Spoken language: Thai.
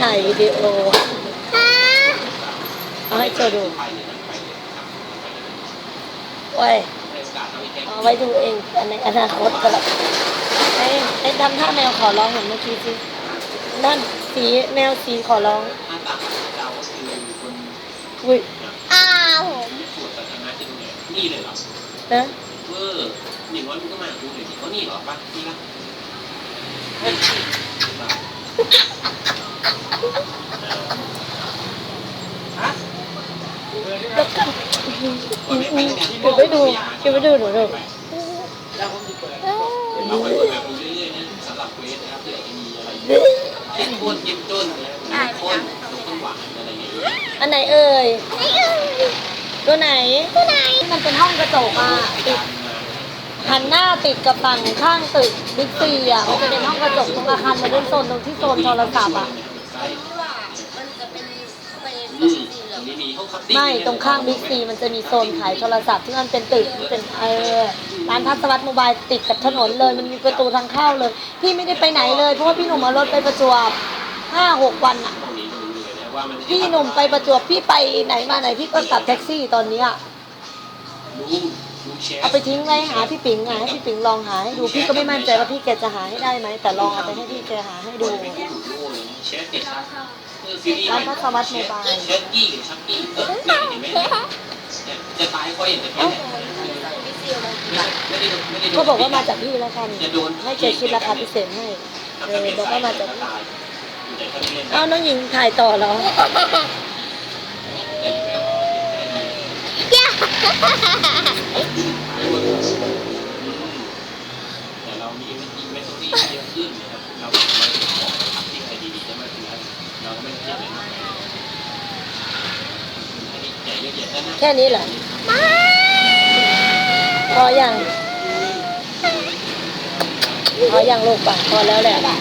ถ่ายวิดีโอฮะเอาให้โจดูโอ้ยเอาไว้ดูเองในอนาคตก็แล้วไอ้ไอ้ทำท่าแมวขอร้องเหมือนเมื่อกี้สินั่นสีแมวสีขอร้องถ้าตามเราก็คือคนอุ้ยอ้าวผมตรวจสถานะที่ตรงไหนนี่เลยเหรอนะเออหนึ่งวันมึงก็มาดูหน่อยดิเขานี่เหรอปะนี่ละเฮ้ยฮะ แล้วกัน เก็บไว้ดูเก็บไว้ดูหนูดูเราไปเปิดแบบดูเรื่อยๆนะสำหรับเวสนะครับเผื่อจะมีอะไหนึ่งเอันไหนเอ่ยตัวไหนตัวไหน มันเป็นห้องกระจกอะติดหันหน้าติดกับฝั่งข้างตึกบิ๊กซีอะมันจะเป็นห้องกระจกตรงอาคารมาเดินโซนตรงที่โซนโทรศัพท์อะ รงนี้มีห้องคัพติ้งไม่ตรงข้างบิ๊กซีมันจะมีโซนขายโทรศัพท์ที่มันเป็นตึกมันเป็นเออร้านพัสวัตโมบายติดกับถนนเลยมันมีประตูทางเข้าเลย พี่ไม่ได้ไปไหนเลย เพราะว่าพี่หนุ่มเอารถไปประจวบห้าหกวันอะตรงนี้ตรงนี้เลยนะว่ามันพี่หนุ่มไปประจวบพี่ไปไหนมาไหนพี่ก็กลับแท็กซี่ตอนเนี้ยลุงลุงแชร์ เอาไปทิ้งไว้หาพี่ปิงไงให้พี่ปิงลองหาให้ดูพี่ก็ไม่มั่นใจว่าพี่แกจะหาให้ได้ไหมแต่ลองเอาไปให้พี่แกหาให้ดูร้านพัสวัตโมบายเชฟกี้กับชักกี้เออเห็นไหมจะตายก็ย่างแต่พี่ก็บอกว่ามาจากพี่แล้วกันให้แกคิดราคาพิเศษให้เออบอกว่ามาจากพี่เอ้าน้องหญิงถ่ายต่อเหรอ ย่า แต่เรามีอินเวนทอรี่เยอะขึ้นนะครับเราไม่ได้ของทับที่ใครดีๆจะมาถึงเราก็ไม่ได้เทียบเลยอันนี้ใหญ่เยอะๆนะ แค่นี้เหรอมาพอยังพอยังลูกป่ะพอแล้วแหละแบบ